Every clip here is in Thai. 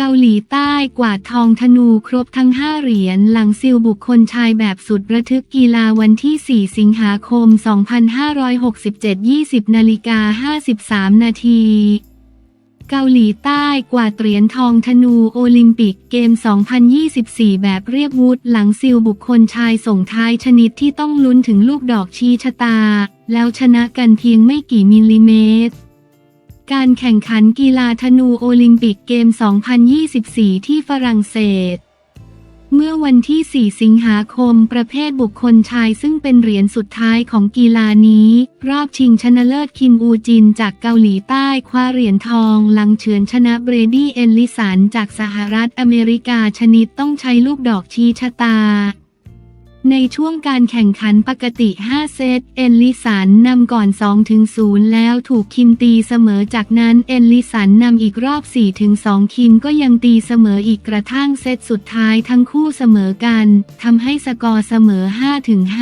เกาหลีใต้กวาดทองธนูครบทั้ง 5 เหรียญหลังซิลบุคคลชายแบบสุดระทึกกีฬาวันที่ 4 สิงหาคม 2567 20นาฬิกา53 นาทีเกาหลีใต้กวาดเหรียญทองธนูโอลิมปิกเกม 2024 แบบเรียบวุฒหลังซิลบุคคลชายส่งท้ายชนิดที่ต้องลุ้นถึงลูกดอกชี้ชะตา แล้วชนะกันเพียงไม่กี่มิลลิเมตร การแข่งขันกีฬาธนูโอลิมปิกเกม 2024 ที่ฝรั่งเศส เมื่อวันที่ 4 สิงหาคม ประเภทบุคคลชายซึ่งเป็นเหรียญสุดท้ายของกีฬานี้ รอบชิงชนะเลิศคิมอูจินจากเกาหลีใต้คว้าเหรียญทอง หลังเฉือนชนะเบรดี้เอลลิสันจากสหรัฐอเมริกาชนิดต้องใช้ลูกดอกชี้ชะตา ในช่วงการแข่งขันปกติ 5 เซต เอลลิสันนำก่อน 2-0 แล้วถูกคิมตีเสมอจากนั้นเอลลิสันนำอีกรอบ 4-2 คิมก็ยังตีเสมออีกกระทั่งเซตสุดท้ายทั้งคู่เสมอกันทำให้สกอร์เสมอ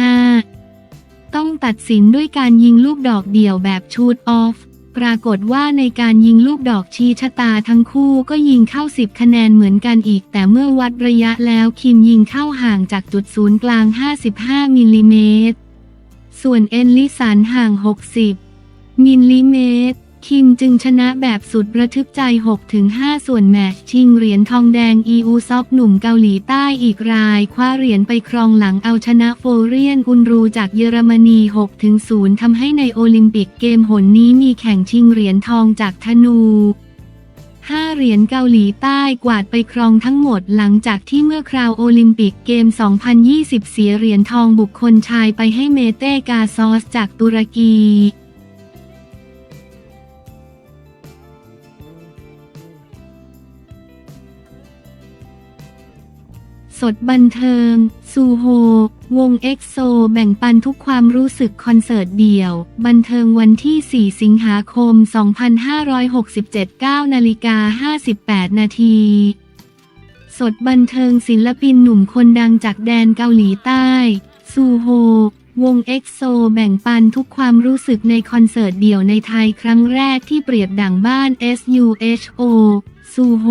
5-5 ต้องตัดสินด้วยการยิงลูกดอกเดี่ยวแบบชูดออฟ ปรากฏว่าในการยิงลูกดอกชี้ชะตาทั้งคู่ก็ยิงเข้า 10 คะแนนเหมือนกันอีก แต่เมื่อวัดระยะแล้วคิมยิงเข้าห่างจากจุดศูนย์กลาง 55มิลลิเมตร ส่วนเอนลิสันห่าง 60มิลลิเมตร คิมจึงชนะแบบสุดระทึกใจ 6-5 ส่วนแมตช์ชิงเหรียญทองแดง อีอูซอฟหนุ่มเกาหลีใต้อีกราย คว้าเหรียญไปครองหลังเอาชนะโฟเรียนอุนรูจากเยอรมนี 6-0 ทำให้ในโอลิมปิกเกมหนนี้มีแข่งชิงเหรียญทองจากธนู5เหรียญเกาหลีใต้กวาดไปครองทั้งหมดหลังจากที่เมื่อคราวโอลิมปิกเกม 2020 เสียเหรียญทองบุคคลชายไปให้เมเต้กาซอสจากตุรกี สดบันเทิง ซูโฮ วงเอ็กโซ แบ่งปันทุกความรู้สึกคอนเสิร์ตเดี่ยว บันเทิงวันที่ 4 สิงหาคม 2567 9นาฬิกา58 นาทีสดบันเทิงศิลปินหนุ่มคนดังจากแดนเกาหลีใต้ ซูโฮ วงเอ็กโซแบ่งปันทุกความรู้สึกในคอนเสิร์ตเดี่ยวในไทยครั้งแรกที่เปรียบดั่งบ้าน SUHO ซูโฮ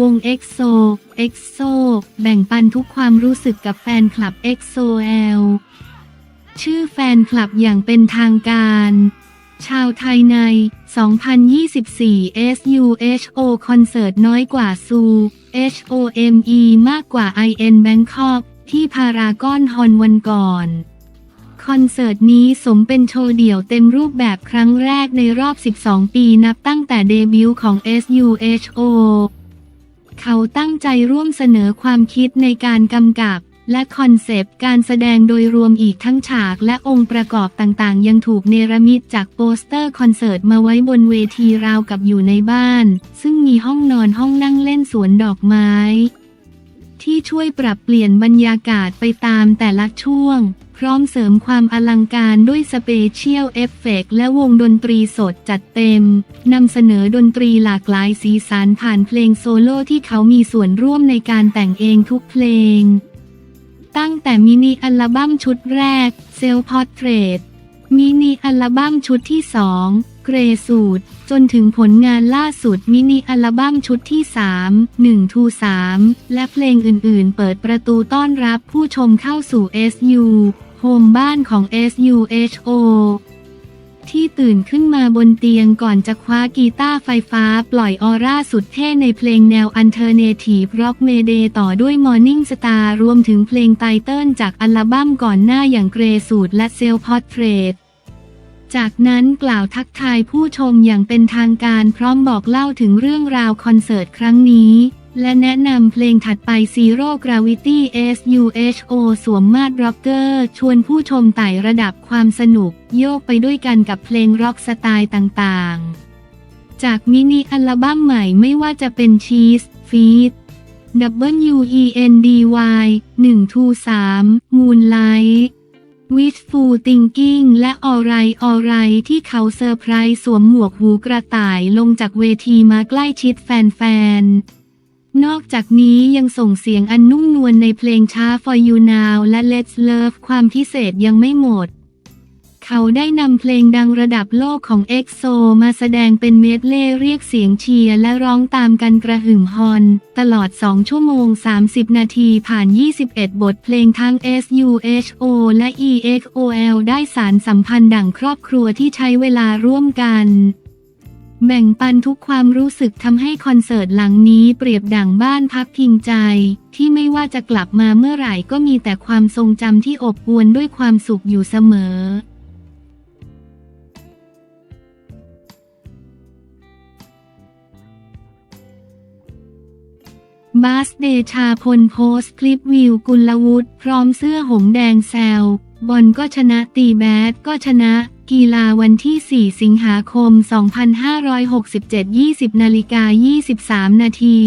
วง EXO EXO แบ่งปันทุกความรู้สึกกับแฟนคลับ EXO-L ชื่อแฟนคลับอย่างเป็นทางการ ชาวไทยใน 2024 SUHO คอนเสิร์ตน้อยกว่าซู HOME มากกว่า IN Bangkok ที่พารากอนฮอนวันก่อน คอนเสิร์ตนี้สมเป็นโชว์เดี่ยวเต็มรูปแบบครั้งแรกในรอบ 12 ปีนับตั้งแต่เดบิวต์ของ SUHO เขาตั้งใจร่วมเสนอความคิดในการกำกับ และคอนเซปต์การแสดงโดยรวมอีกทั้งฉากและองค์ประกอบต่างๆ ยังถูกเนรมิตจากโปสเตอร์คอนเสิร์ตมาไว้บนเวทีราวกับอยู่ในบ้าน ซึ่งมีห้องนอนห้องนั่งเล่นสวนดอกไม้ ที่ช่วยปรับเปลี่ยนบรรยากาศไปตามแต่ละช่วง พร้อมเสริมความอลังการด้วยสเปเชียลเอฟเฟกต์และวงดนตรีสดจัดเต็ม นำเสนอดนตรีหลากหลายสีสันผ่านเพลงโซโล่ที่เขามีส่วนร่วมในการแต่งเองทุกเพลง ตั้งแต่มินิอัลบั้มชุดแรก เซลพอร์เทรตมินิอัลบั้มชุดที่2 เกรสูตร จนถึงผลงานล่าสุดมินิอัลบั้มชุดที่ 3 1 to 3และเพลงอื่นๆ เปิดประตูต้อนรับผู้ชมเข้าสู่ SU โฮมบ้านของ SUHO ที่ตื่นขึ้นมาบนเตียงก่อนจะคว้ากีตาร์ไฟฟ้าปล่อยออร่าสุดเท่ในเพลงแนวอันเทอร์เนทีฟร็อกเมเดต่อด้วย Morning Star รวมถึงเพลงไตเติลจากอัลบั้มก่อนหน้าอย่างเกรสูตรและเซลพอร์เทรต จากนั้นกล่าวทักทายผู้ชมอย่างเป็นทางการพร้อมบอกเล่าถึงเรื่องราวคอนเสิร์ตครั้งนี้ และแนะนำเพลงถัดไป Zero Gravity SUHO สวมมาดร็อกเกอร์ ชวนผู้ชมไต่ระดับความสนุก โยกไปด้วยกันกับเพลงร็อกสไตล์ต่างๆ จากมินิอัลบั้มใหม่ไม่ว่าจะเป็น Cheese Feed W E N D Y 1 2 3 Moonlight Wishful Thinking และออไรออไรที่เขาเซอร์ไพรส์สวมหมวกหูกระต่ายลงจากเวทีมาใกล้ชิดแฟนๆ นอกจากนี้ยังส่งเสียงอันนุ่มนวลในเพลงช้า For You Now และ Let's Love ความพิเศษยังไม่หมด เขาได้นำเพลงดังระดับโลกของเอ็กโซมาแสดงเป็นเมดเล่เรียกเสียงเชียร์และร้องตามกันกระหึ่มฮอนตลอด 2 ชั่วโมง 30 นาทีผ่าน 21 บทเพลงทั้ง SUHO และ EXOL ได้สารสัมพันธ์ดั่งครอบครัวที่ใช้เวลาร่วมกันแบ่งปันทุกความรู้สึกทำให้คอนเสิร์ตหลังนี้เปรียบดั่งบ้านพักพิงใจ ที่ไม่ว่าจะกลับมาเมื่อไหร่ก็มีแต่ความทรงจำที่อบอวลด้วยความสุขอยู่เสมอ บาสเดชาพลโพสต์คลิปวิวกุลวุฒิพร้อมเสื้อหงแดงแซวบอลก็ชนะตีแบดก็ชนะ กีฬาวันที่ 4 สิงหาคม 2567 20นาฬิกา23 นาที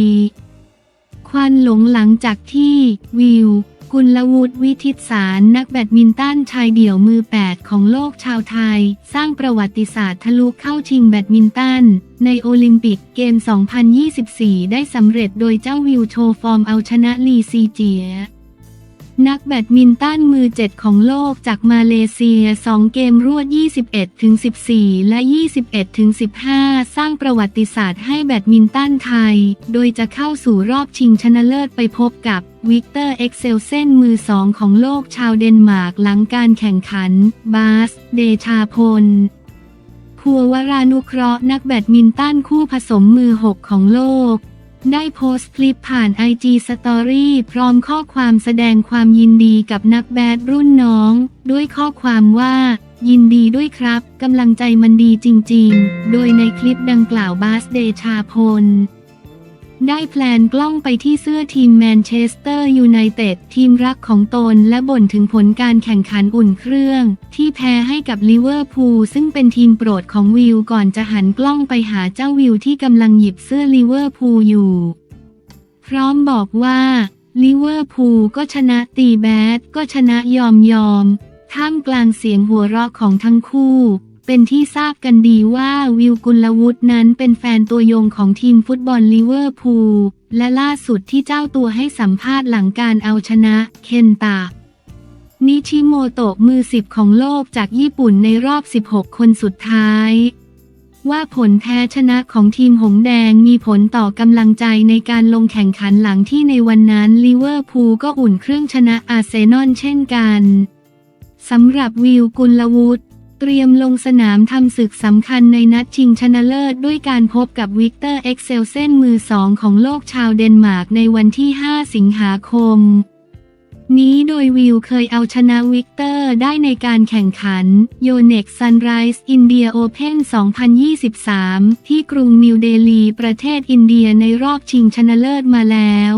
ควันหลงหลังจากที่วิว กุลวุฒิวิทิตสารนักแบดมินตันชายเดี่ยวมือ 8 ของโลกชาวไทย สร้างประวัติศาสตร์ทะลุเข้าชิงแบดมินตัน ในโอลิมปิกเกม 2024 ได้สำเร็จโดยเจ้าวิวโชว์ฟอร์มเอาชนะลีซีเจีย นักแบดมินตันมือ 7 ของโลกจากมาเลเซีย 2 เกมรวด 21-14 และ 21-15 สร้างประวัติศาสตร์ให้แบดมินตันไทย โดยจะเข้าสู่รอบชิงชนะเลิศไปพบกับวิกเตอร์เอ็กเซลเซนมือ2ของโลกชาวเดนมาร์กหลังการแข่งขัน บาส เดชาพลพัววรานุเคราะห์นักแบดมินตันคู่ผสมมือ 6 ของโลก ได้โพสต์คลิปผ่านไอจีสตอรี่พร้อมข้อความแสดงความยินดีกับนักแบดรุ่นน้อง ด้วยข้อความว่า ยินดีด้วยครับ กำลังใจมันดีจริง ๆ โดยในคลิปดังกล่าวบาสเดชาพล ได้แพลนกล้องไปที่เสื้อทีมแมนเชสเตอร์ยูไนเต็ดทีมรักของตนและบ่นถึงผลการแข่งขันอุ่นเครื่อง ที่แพ้ให้กับลิเวอร์พูลซึ่งเป็นทีมโปรดของวิวก่อนจะหันกล้องไปหาเจ้าวิวที่กำลังหยิบเสื้อลิเวอร์พูลอยู่ พร้อมบอกว่าลิเวอร์พูลก็ชนะตีแบดก็ชนะยอมยอมท่ามกลางเสียงหัวเราะของทั้งคู่ เป็นที่ทราบกันดีว่าวิวกุลวุฒินั้นเป็นแฟนตัวยงของทีมฟุตบอลลิเวอร์พูล และล่าสุดที่เจ้าตัวให้สัมภาษณ์หลังการเอาชนะ เคนตะนิชิโมโตะมือสิบของโลกจากญี่ปุ่นในรอบ 16 คนสุดท้าย ว่าผลแพ้ชนะของทีมหงแดงมีผลต่อกำลังใจในการลงแข่งขันหลังที่ในวันนั้นลิเวอร์พูลก็อุ่นเครื่องชนะอาร์เซนอลเช่นกันสำหรับวิวกุลวุฒิ เตรียมลงสนามทำศึกสำคัญในนัดชิงชนะเลิศด้วยการพบกับวิกเตอร์เอ็กเซลเซนมือสองของโลกชาวเดนมาร์กในวันที่ 5 สิงหาคม นี้โดยวิวเคยเอาชนะวิกเตอร์ได้ในการแข่งขันโยเน็กซันไรส์อินเดียโอเพน2023 ที่กรุงนิวเดลีประเทศอินเดียในรอบชิงชนะเลิศมาแล้ว